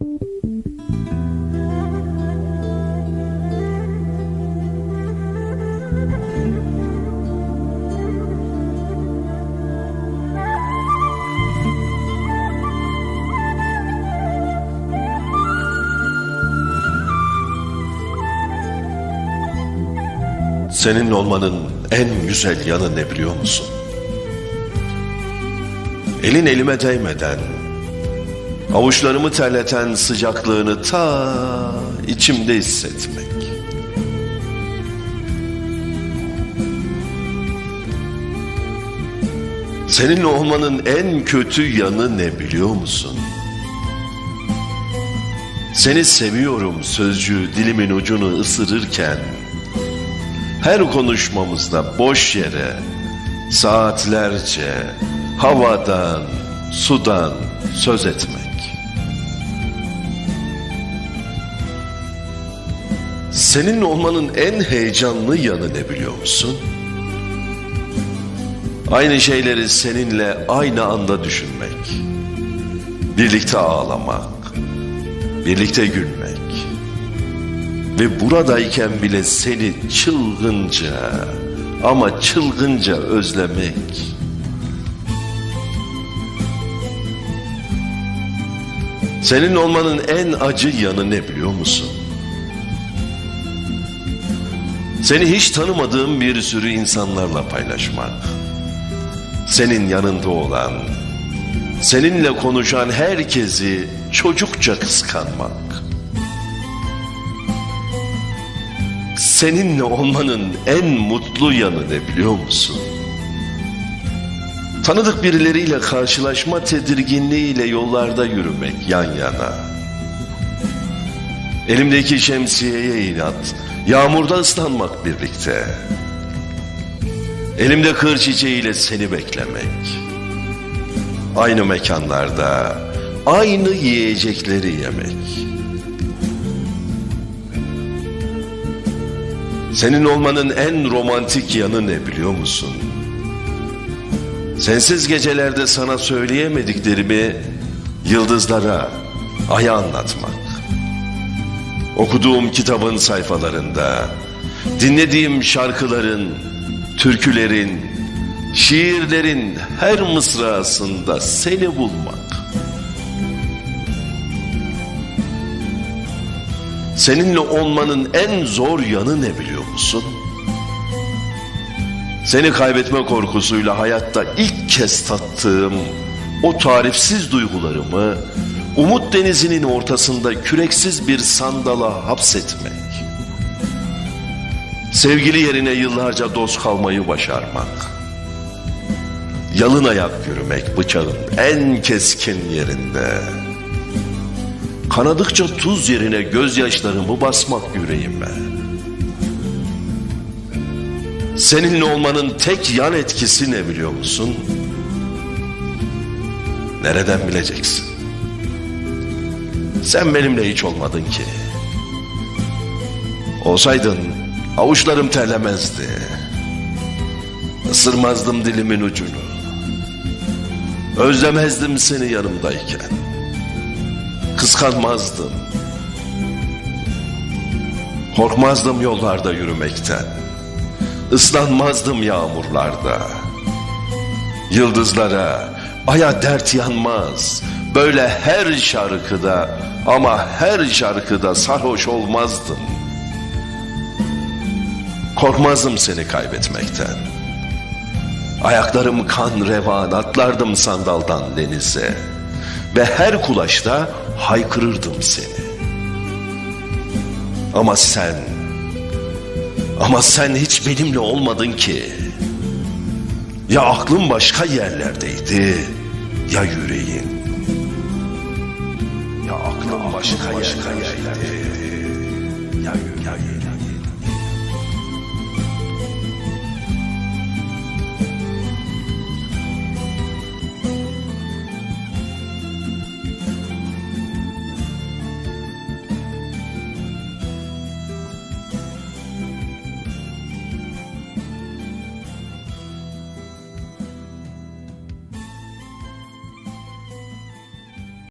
Senin olmanın en güzel yanı ne biliyor musun? Elin elime değmeden, avuçlarımı terleten sıcaklığını ta içimde hissetmek. Seninle olmanın en kötü yanı ne biliyor musun? Seni seviyorum sözcüğü dilimin ucunu ısırırken her konuşmamızda boş yere saatlerce havadan, sudan söz etmek. Seninle olmanın en heyecanlı yanı ne biliyor musun? Aynı şeyleri seninle aynı anda düşünmek. Birlikte ağlamak, birlikte gülmek. Ve buradayken bile seni çılgınca ama çılgınca özlemek. Senin olmanın en acı yanı ne biliyor musun? Seni hiç tanımadığım bir sürü insanlarla paylaşmak. Senin yanında olan, seninle konuşan herkesi çocukça kıskanmak. Seninle olmanın en mutlu yanı ne biliyor musun? Tanıdık birileriyle karşılaşma tedirginliğiyle yollarda yürümek yan yana. Elimdeki şemsiyeye inat, yağmurda ıslanmak birlikte. Elimde kır çiçeğiyle seni beklemek. Aynı mekanlarda, aynı yiyecekleri yemek. Senin olmanın en romantik yanı ne biliyor musun? Sensiz gecelerde sana söyleyemediklerimi yıldızlara, aya anlatmak. Okuduğum kitabın sayfalarında, dinlediğim şarkıların, türkülerin, şiirlerin her mısrasında seni bulmak. Seninle olmanın en zor yanı ne biliyor musun? Seni kaybetme korkusuyla hayatta ilk kez tattığım o tarifsiz duygularımı umut denizinin ortasında küreksiz bir sandala hapsetmek. Sevgili yerine yıllarca dost kalmayı başarmak. Yalın ayak yürümek bıçağın en keskin yerinde. Kanadıkça tuz yerine gözyaşlarımı basmak yüreğime. Seninle olmanın tek yan etkisi ne biliyor musun? Nereden bileceksin? Sen benimle hiç olmadın ki. Olsaydın avuçlarım terlemezdi. Isırmazdım dilimin ucunu. Özlemezdim seni yanımdayken. Kıskanmazdım. Korkmazdım yollarda yürümekten. Islanmazdım yağmurlarda. Yıldızlara, aya dert yanmaz. Böyle her şarkıda ama her şarkıda sarhoş olmazdım. Korkmazdım seni kaybetmekten. Ayaklarım kan revan atlardım sandaldan denize. Ve her kulaşta haykırırdım seni. Ama sen, ama sen hiç benimle olmadın ki. Ya aklın başka yerlerdeydi, ya yüreğin. Ya aklın başka, yerlerdeydi, ya yüreğin.